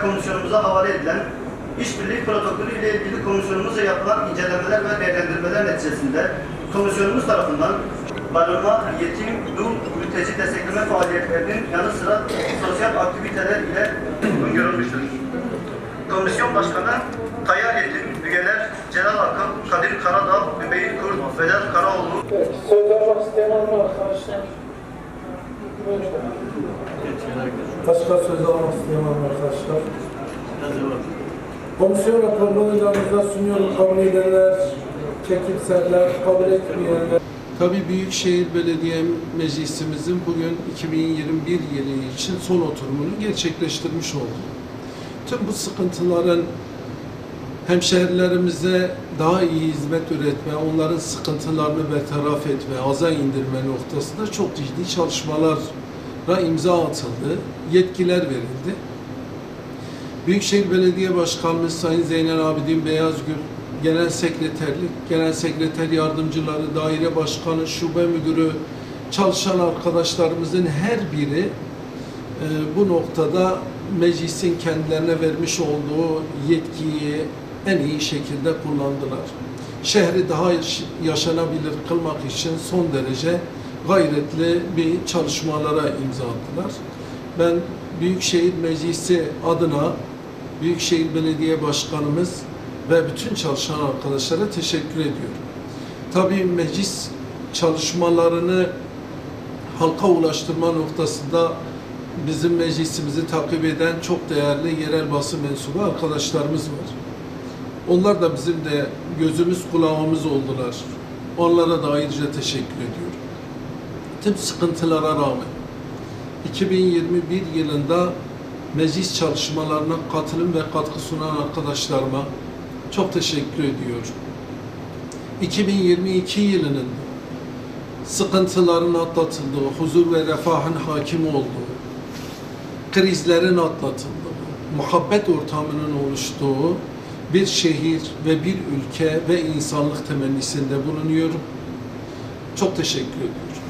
komisyonumuza havale edilen işbirliği protokolü ile ilgili komisyonumuzca yapılan incelemeler ve değerlendirmeler neticesinde komisyonumuz tarafından barınma, yetim, dul, mülteci destekleme faaliyetlerinin yanı sıra sosyal aktiviteler ile görülmüştür. Komisyon Başkanı Tayyar Yetim, üyeler Celal Akın, Kadir Karadağ, Hümeyit Kurt, Vedat Karaoğlu, Evet, söz isteyen arkadaşlar? Başka söz almak isteyen arkadaşlar? Komisyon raporunu oylarınıza sunuyorum. Kabul edenler, çekimserler, kabul etmeyenler. Tabii Büyükşehir Belediye Meclisimizin bugün 2021 yılı için son oturumunu gerçekleştirmiş oldu. Tüm bu sıkıntıların hemşehrilerimize daha iyi hizmet üretme, onların sıkıntılarını bertaraf etme, aza indirme noktasında çok ciddi çalışmalara imza atıldı, yetkiler verildi. Büyükşehir Belediye Başkanımız Sayın Zeynel Abidin Beyazgül, Genel Sekreterlik, Genel Sekreter Yardımcıları, Daire Başkanı, Şube Müdürü, çalışan arkadaşlarımızın her biri e, bu noktada meclisin kendilerine vermiş olduğu yetkiyi en iyi şekilde kullandılar. Şehri daha yaş- yaşanabilir kılmak için son derece gayretli bir çalışmalara imza attılar. Ben Büyükşehir Meclisi adına Büyükşehir Belediye Başkanımız ve bütün çalışan arkadaşlara teşekkür ediyorum. Tabii meclis çalışmalarını halka ulaştırma noktasında bizim meclisimizi takip eden çok değerli yerel basın mensubu arkadaşlarımız var. Onlar da bizim de gözümüz kulağımız oldular. Onlara da ayrıca teşekkür ediyorum. Tüm sıkıntılara rağmen 2021 yılında meclis çalışmalarına katılım ve katkı sunan arkadaşlarıma çok teşekkür ediyorum. 2022 yılının sıkıntıların atlatıldığı, huzur ve refahın hakim olduğu, krizlerin atlatıldığı, muhabbet ortamının oluştuğu bir şehir ve bir ülke ve insanlık temennisinde bulunuyorum. Çok teşekkür ediyorum.